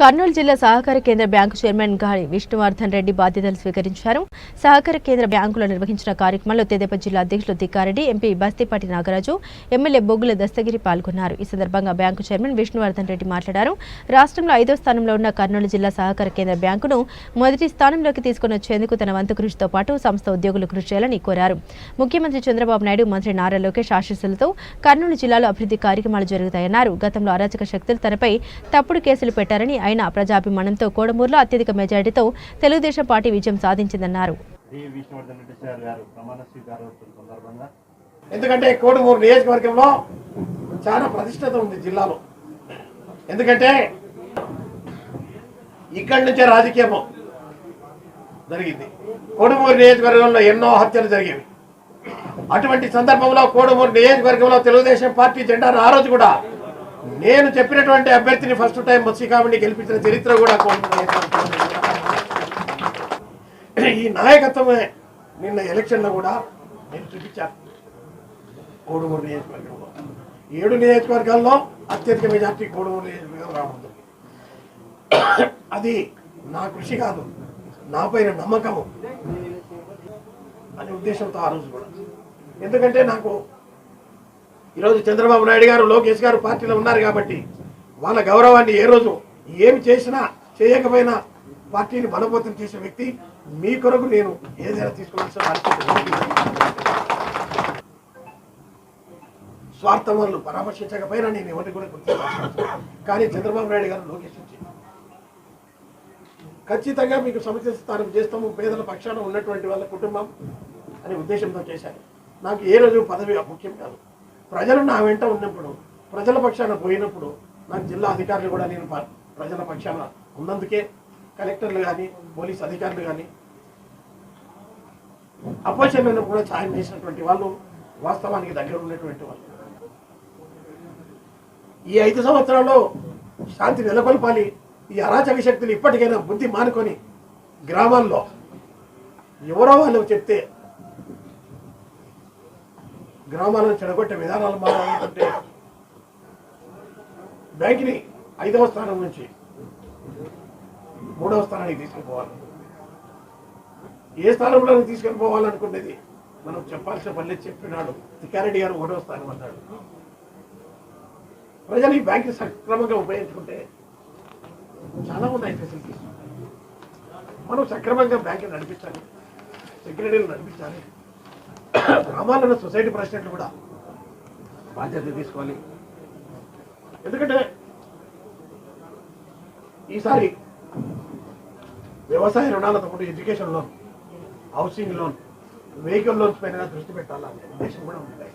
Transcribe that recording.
కర్నూలు జిల్లా సహకార కేంద్ర బ్యాంకు చైర్మన్ గారి విష్ణువర్ధన్ రెడ్డి బాధ్యతలు స్వీకరించారు. సహకార కేంద్ర బ్యాంకులో నిర్వహించిన కార్యక్రమంలో తెదేప జిల్లా అధ్యక్షులు తిక్కారెడ్డి ఎంపీ బస్తీపాటి నాగరాజు ఎమ్మెల్యే బొగ్గుల దస్తగిరి పాల్గొన్నారు. ఈ సందర్భంగా బ్యాంకు చైర్మన్ విష్ణువర్ధన్ రెడ్డి మాట్లాడారు. రాష్ట్రంలో ఐదో స్థానంలో ఉన్న కర్నూలు జిల్లా సహకార కేంద్ర బ్యాంకును మొదటి స్థానంలోకి తీసుకుని వచ్చేందుకు తన వంతు కృషితో పాటు సంస్థ ఉద్యోగులు కృషి చేయాలని కోరారు. ముఖ్యమంత్రి చంద్రబాబు నాయుడు మంత్రి నారా లోకేష్ ఆశీస్సులతో కర్నూలు జిల్లాలో అభివృద్ధి కార్యక్రమాలు జరుగుతాయన్నారు. గతంలో అరాచక శక్తులు తనపై తప్పుడు కేసులు పెట్టారని ఆయన ప్రజాభిమానంతో కోడమూరులో అత్యధిక మెజారిటీతో తెలుగుదేశం పార్టీ విజయం సాధించిందన్నారు. ఎందుకంటే కోడుమూరు నియోజకవర్గంలో చాలా ప్రతిష్టత ఉంది జిల్లాలో. ఎందుకంటే ఇక్కడి నుంచే రాజకీయము జరిగింది. కోడుమూరు నియోజకవర్గంలో ఎన్నో హత్యలు జరిగేవి అటువంటి సందర్భంలో కోడుమూరు నియోజకవర్గంలో తెలుగుదేశం పార్టీ జెండాను ఆ రోజు కూడా నేను చెప్పినటువంటి అభ్యర్థిని ఫస్ట్ టైం మత్స్యకామిని గెలిపించిన చరిత్ర కూడా ఈ నాయకత్వమే నిన్న ఎలక్షన్లో కూడా నేను చూపించాను. కోడుమూరు నియోజకవర్గంలో. ఏడు నియోజకవర్గాల్లో అత్యధిక మెజార్టీ కోడుమూరు నియోజకవర్గం రావద్దు అది నా కృషి కాదు నాపైన నమ్మకము అనే ఉద్దేశంతో ఆ రోజు కూడా. ఎందుకంటే నాకు ఈరోజు చంద్రబాబు నాయుడు గారు లోకేష్ గారు పార్టీలో ఉన్నారు కాబట్టి వాళ్ళ గౌరవాన్ని ఏ రోజు ఏమి చేసినా చేయకపోయినా పార్టీని బలపోతం చేసే వ్యక్తి మీ కొరకు నేను ఏదైనా తీసుకోవాల్సిన స్వార్థం వాళ్ళు పరామర్శించకపోయినా నేను ఎవరిని కూడా గుర్తించాను కానీ చంద్రబాబు నాయుడు గారు లోకేష్ వచ్చి ఖచ్చితంగా మీకు సమస్య స్థానం చేస్తాము పేదల పక్షాన ఉన్నటువంటి వాళ్ళ కుటుంబం అనే ఉద్దేశంతో చేశాను నాకు ఏ రోజు పదవి ముఖ్యం కాదు. ప్రజలు నా వెంట ఉన్నప్పుడు ప్రజల పక్షాన పోయినప్పుడు నాకు జిల్లా అధికారులు కూడా నేను ప్రజల పక్షాన ఉన్నందుకే కలెక్టర్లు కానీ పోలీస్ అధికారులు కానీ అపోజిషన్లో కూడా సాయం చేసినటువంటి వాళ్ళు వాస్తవానికి దగ్గర ఉన్నటువంటి వాళ్ళు. ఈ ఐదు సంవత్సరాల్లో శాంతి నెలకొల్పాలి ఈ అరాచక శక్తులు ఇప్పటికైనా బుద్ధి మానుకొని గ్రామాల్లో ఎవరో వాళ్ళు చెప్తే గ్రామాలను చెడగొట్టే విధానాలు మారాలంటే బ్యాంక్ని ఐదవ స్థానం నుంచి మూడవ స్థానానికి తీసుకుపోవాలి. ఏ స్థానంలో తీసుకెళ్ళిపోవాలనుకునేది మనం చెప్పాల్సిన పల్లె చెప్పినాడు. తికారెడ్డి గారు ఒకటో స్థానం అన్నాడు. ప్రజలు ఈ బ్యాంక్ సక్రమంగా ఉపయోగించుకుంటే చాలా ఉన్నాయి ఫెసిలిటీస్ మనం సక్రమంగా బ్యాంక్ నడిపించాలి. సెక్రటరీలు నడిపించాలి. గ్రామాలలో సొసైటీ ప్రెసిడెంట్లు కూడా బాధ్యత తీసుకోవాలి. ఎందుకంటే ఈసారి వ్యవసాయ రుణాలతో పాటు education loan housing loan vehicle loans పైన దృష్టి పెట్టాలనే ఉద్దేశం కూడా ఉంటాయి